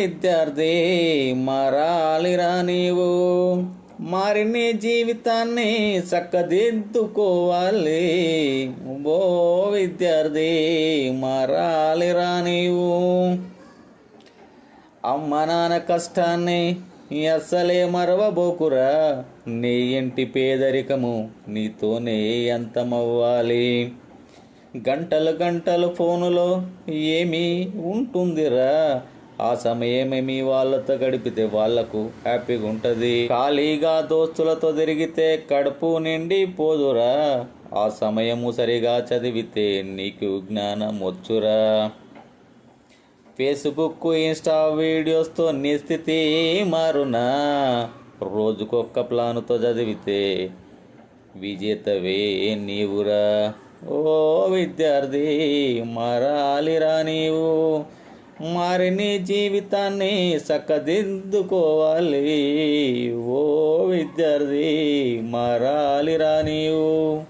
విద్యార్థి మారాలిరా నీవు. మారిని జీవితాన్ని చక్కదిద్దుకోవాలి. ఓ విద్యార్థి మారాలిరా నీవు. అమ్మ నాన్న కష్టాన్ని అస్సలే మరవబోకురా. నీ ఇంటి పేదరికము నీతోనే అంతమవ్వాలి. గంటలు గంటలు ఫోనులో ఏమి ఉంటుందిరా. ఆ సమయమే మీ వాళ్ళతో గడిపితే వాళ్ళకు హ్యాపీగా ఉంటుంది. ఖాళీగా దోస్తులతో తిరిగితే కడుపు నిండి పోదురా. ఆ సమయము సరిగా చదివితే నీకు జ్ఞానం వచ్చురా. ఫేస్బుక్ ఇన్స్టా వీడియోస్తో నీ స్థితి మారునా. రోజుకొక్క ప్లాన్తో చదివితే విజేతవే నీవురా. ఓ విద్యార్థి మారాలిరా నీవు. మారిని జీవితాన్ని చక్కదిద్దుకోవాలి ఓ విద్యార్థి మారాలిరా నీవు.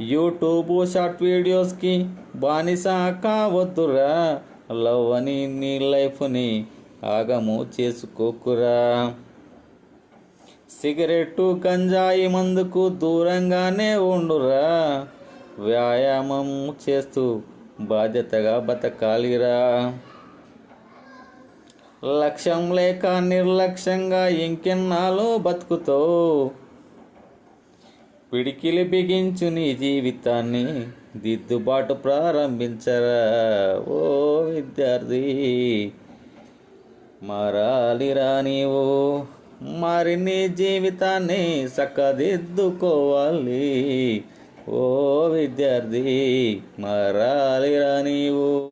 యూట్యూబ్ షార్ట్ వీడియోస్కి బానిస కావద్దురా లవ్ అని నీ లైఫ్ని ఆగము చేసుకోకురా. సిగరెట్టు గంజాయి మందుకు దూరంగానే ఉండురా. వ్యాయామం చేస్తూ బాధ్యతగా బతకాలిరా. లక్ష్యం లేక నిర్లక్ష్యంగా ఇంకెన్నాలో బతుకుతో. పిడికిలి బిగించు నీ జీవితాన్ని దిద్దుబాటు ప్రారంభించరా ఓ విద్యార్థి. మారాలిరా నీవు మరి నీ జీవితాన్ని చక్కదిద్దుకోవాలి. ఓ విద్యార్థి మారాలిరా నీవు.